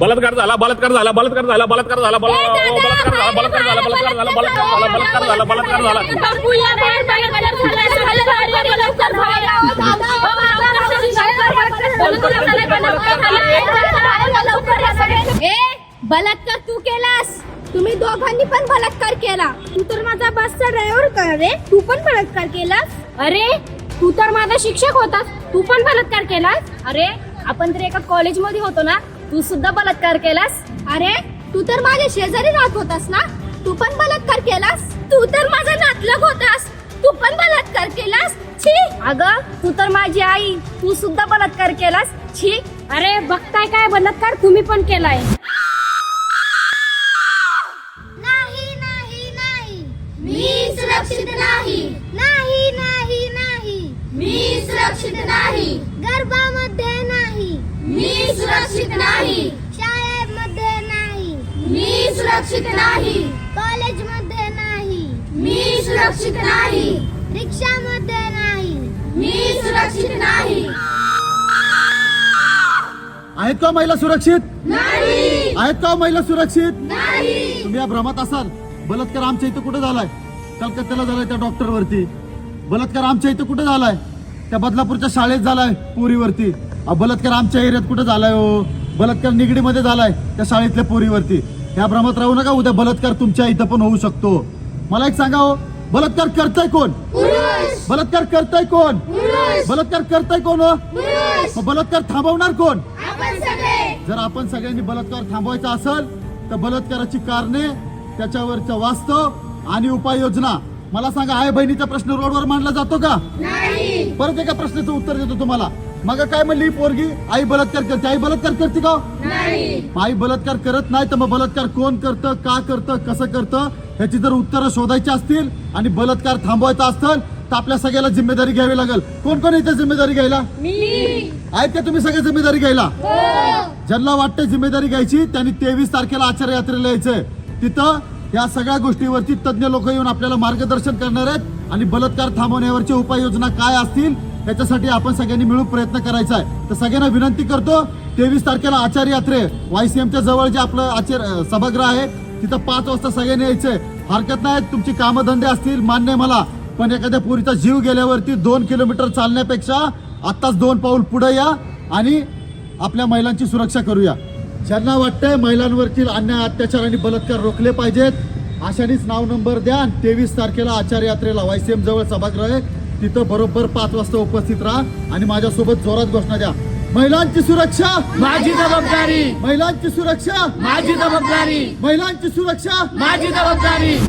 बलात्कार झाला बलात्कार झाला बलात्कार झाला बलात्कार झाला बला- बलात्कार झाला बलात्कार झाला बलात्कार झाला बलात्कार झाला बलात्कार झाला बलात्कार झाला बलात्कार झाला, बलात्कार झाला. ए बलात्कार तू केलास तुम्ही दोघांनी पण बलात्कार केला तू तर माझा बसचा ड्रायव्हर रे तू पण बलात्कार केलास अरे तू तर माझा शिक्षक होतास तू पण बलात्कार केलास अरे आपण तर एका कॉलेजमध्ये होतो ना तू सुद्धा बलात्कार केलास? अरे तू तर माझ्या शेजारी राहत होतास ना? तू पण बलात्कार केलास? तू तर माझा नातलग होतास. तू पण बलात्कार केलास? छी! अगं तू तर माझी आई. तू सुद्धा बलात्कार केलास? छी! अरे बघताय काय? बलात्कार तुम्ही पण केलाय. सुरक्षित नाही. शाळेमध्ये नाही. मी सुरक्षित नाही. कॉलेजमध्ये नाही. मी सुरक्षित नाही. रिक्षामध्ये नाही. मी सुरक्षित नाही. आहेत का महिला सुरक्षित? नाही. आहेत का महिला सुरक्षित? नाही. तुम्ही या भ्रमात असाल. बलात्कार आमच्या इथं कुठे झालाय? कलकत्त्याला झालाय त्या डॉक्टर वरती बलात्कार आमच्या इथं कुठे झालाय? त्या बदलापूरच्या शाळेत झालाय पोरीवरती. बलात्कार आमच्या एरियात कुठे झालाय हो? बलात्कार निगडीमध्ये झालाय त्या शाळेतल्या पोरीवरती. ह्या भ्रमात राहू नका उद्या बलात्कार तुमच्या इथं पण होऊ शकतो. मला एक सांगा हो बलात्कार करताय कोण? बलात्कार करताय कोण? बलात्कार करताय कोण हो? बलात्कार थांबवणार कोण? जर आपण सगळ्यांनी बलात्कार थांबवायचा असेल तर बलात्काराची कारणे त्याच्यावरचं वास्तव आणि उपाययोजना. मला सांगा आई बहिणीचा प्रश्न रोडवर मांडला जातो का? नाही. परत एका प्रश्नाचं उत्तर देतो तुम्हाला. मग काय म्हणली ही पोरगी? आई बलात्कार करते. आई बलात्कार करते का? हो? आई बलात्कार करत नाही तर मग बलात्कार कोण करतं का करतं कसं करतं? ह्याची जर उत्तरं शोधायची असतील आणि बलात्कार थांबवायचा असेल तर आपल्या सगळ्याला जिम्मेदारी घ्यावी लागेल. कोण कोण इथे जिम्मेदारी घ्यायला? आहेत का तुम्ही सगळे जिम्मेदारी घ्यायला? ज्यांना वाटतं जिम्मेदारी घ्यायची त्यांनी तेवीस तारखेला आचार्य यात्रेला यायचंय. तिथं या सगळ्या गोष्टीवरती तज्ज्ञ लोक येऊन आपल्याला मार्गदर्शन करणार आहेत आणि बलात्कार थांबवण्यावरच्या उपाययोजना काय असतील त्याच्यासाठी आपण सगळ्यांनी मिळून प्रयत्न करायचा आहे. तर सगळ्यांना विनंती करतो तेवीस तारखेला आचार्य यात्रे. वायसीएमच्या जवळ जे आपलं आचार्य सभागृह आहे तिथं पाच वाजता सगळ्यांनी यायचंय. हरकत नाही तुमची कामधंदे असतील मान्य मला. पण एखाद्या पोरीचा जीव गेल्यावरती दोन किलोमीटर चालण्यापेक्षा आत्ताच दोन पाऊल पुढे या आणि आपल्या महिलांची सुरक्षा करूया. ज्यांना वाटतंय महिलांवरतील अन्याय अत्याचार आणि बलात्कार रोखले पाहिजेत अशानेच नाव नंबर द्या तेवीस तारखेला आचार्य यात्रेला वायसीएम जवळ सभागृह आहे. तिथं बरोबर पाच वाजता उपस्थित राहा आणि माझ्यासोबत जोरात घोषणा द्या. महिलांची सुरक्षा! माझी जबाबदारी! महिलांची सुरक्षा! माझी जबाबदारी! महिलांची सुरक्षा! माझी जबाबदारी!